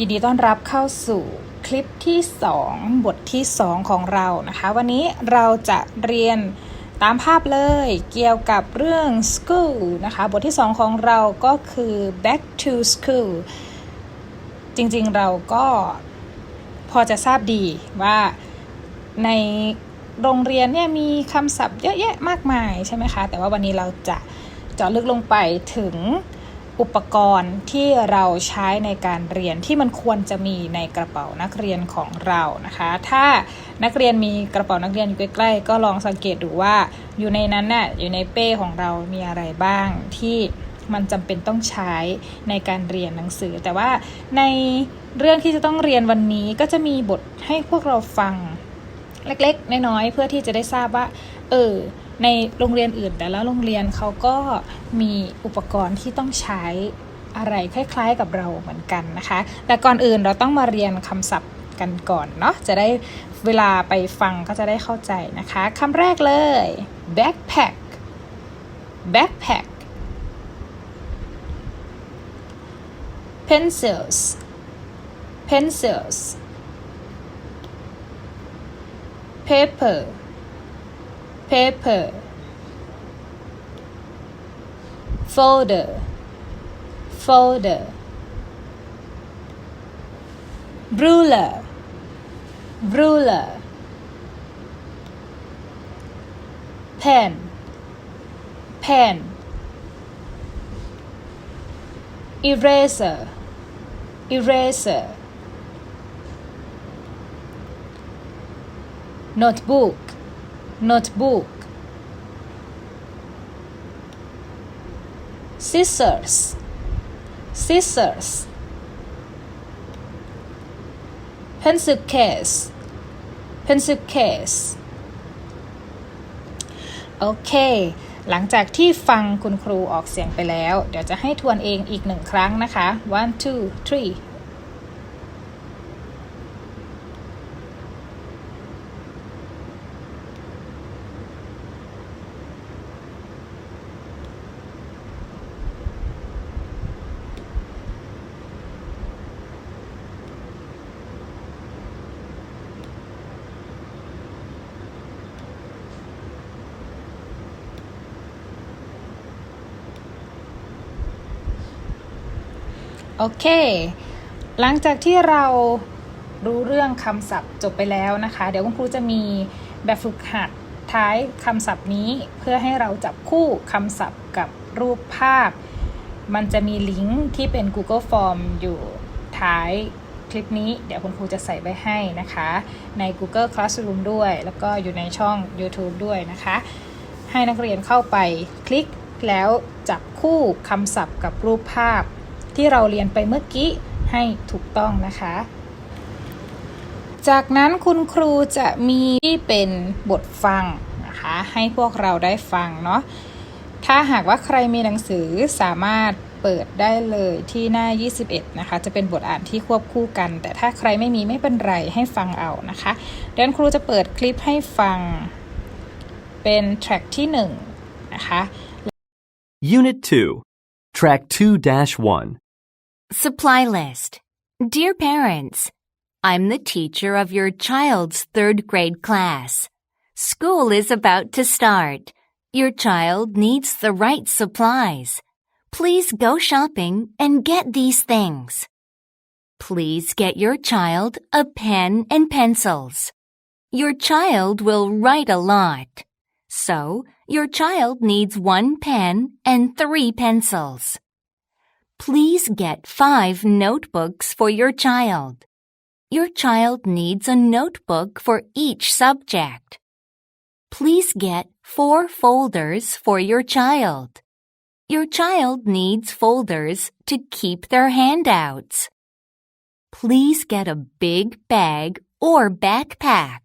ยินดีต้อนรับเข้าสู่คลิปที่ 2 บทที่ 2 ของเรานะคะ วันนี้เราจะเรียนตามภาพเลยเกี่ยวกับเรื่อง school นะคะ บทที่ 2 ของเราก็คือ back to school จริงๆเราก็พอจะทราบดีว่าในโรงเรียนเนี่ยมีคำศัพท์เยอะแยะมากมายใช่ไหมคะ แต่ว่าวันนี้เราจะเจาะลึกลงไปถึง อุปกรณ์ที่เราใช้ในการเรียนที่มันควรจะมีในกระเป๋านักเรียนของเรานะคะ ถ้านักเรียนมีกระเป๋านักเรียนอยู่ใกล้ๆก็ลองสังเกตดูว่าอยู่ในนั้นน่ะอยู่ในเป้ของเรามีอะไรบ้างที่มันจำเป็นต้องใช้ในการเรียนหนังสือ แต่ว่าในเรื่องที่จะต้องเรียนวันนี้ก็จะมีบทให้พวกเราฟังเล็กๆ น้อยๆเพื่อที่จะได้ทราบว่า เออ ในโรงเรียนอื่น แต่ละโรงเรียนเขาก็มีอุปกรณ์ที่ต้องใช้อะไรคล้าย ๆ กับเราเหมือนกันนะคะ แต่ก่อนอื่นเราต้องมาเรียนคำศัพท์กันก่อนเนาะจะได้เวลาไปฟังก็จะได้เข้าใจนะคะคำแรกเลย backpack backpack pencils pencils paper paper folder folder ruler ruler pen pen eraser eraser notebook notebook scissors scissors pencil case pencil case โอเค หลังจากที่ฟังคุณครูออกเสียงไปแล้ว เดี๋ยวจะให้ทวนเองอีกหนึ่งครั้งนะคะ one two three โอเค หลังจากที่เรารู้เรื่องคำศัพท์จบไปแล้วนะคะ เดี๋ยวคุณครูจะมีแบบฝึกหัดท้ายคำศัพท์นี้เพื่อให้เราจับคู่คำศัพท์กับรูปภาพ มันจะมีลิงก์ที่เป็น Google Form อยู่ท้ายคลิปนี้ เดี๋ยวคุณครูจะใส่ไว้ให้นะคะ ใน Google Classroom ด้วย แล้วก็อยู่ในช่อง YouTube ด้วยนะคะ ให้นักเรียนเข้าไปคลิกแล้วจับคู่คำศัพท์กับรูปภาพ ที่เราเรียนไปเมื่อกี้ให้ถูกต้องนะคะ จากนั้นคุณครูจะมีที่เป็นบทฟังนะคะ ให้พวกเราได้ฟังเนาะถ้าหากว่าใครมีหนังสือสามารถเปิดได้เลยที่หน้า 21 นะคะ จะเป็นบทอ่านที่ควบคู่กัน แต่ถ้าใครไม่มีไม่เป็นไรให้ฟังเอานะคะเดี๋ยวครูจะเปิดคลิปให้ฟังเป็นแทร็กที่1นะคะ Unit 2, Track 2 1. Supply list. Dear parents, I'm the teacher of your child's third grade class. School is about to start. Your child needs the right supplies. Please go shopping and get these things. Please get your child a pen and pencils. Your child will write a lot. So, your child needs one pen and three pencils. Please get five notebooks for your child. Your child needs a notebook for each subject. Please get four folders for your child. Your child needs folders to keep their handouts. Please get a big bag or backpack.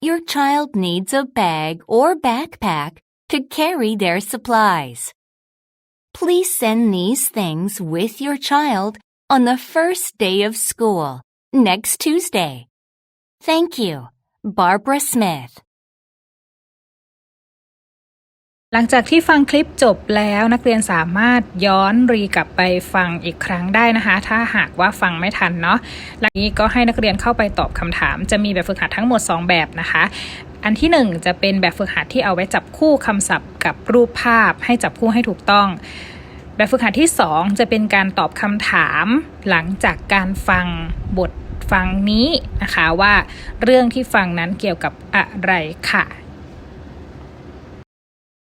Your child needs a bag or backpack to carry their supplies. Please send these things with your child on the first day of school, next Tuesday. Thank you, Barbara Smith. หลังจากที่ฟังคลิปจบแล้วนักเรียนสามารถย้อนรีกลับไปฟังอีกครั้งได้นะคะ ถ้าหากว่าฟังไม่ทันเนาะหลังนี้ก็ให้นักเรียนเข้าไปตอบคำถาม จะมีแบบฝึกหัดทั้งหมด 2 แบบนะคะ อันที่ 1 จะเป็นแบบฝึกหัดที่เอาไว้จับคู่คำศัพท์กับรูปภาพให้จับคู่ให้ถูกต้อง แบบฝึกหัดที่ 2 จะเป็นการตอบคำถามหลังจากการฟังบทฟังนี้นะคะว่าเรื่องที่ฟังนั้นเกี่ยวกับอะไรค่ะ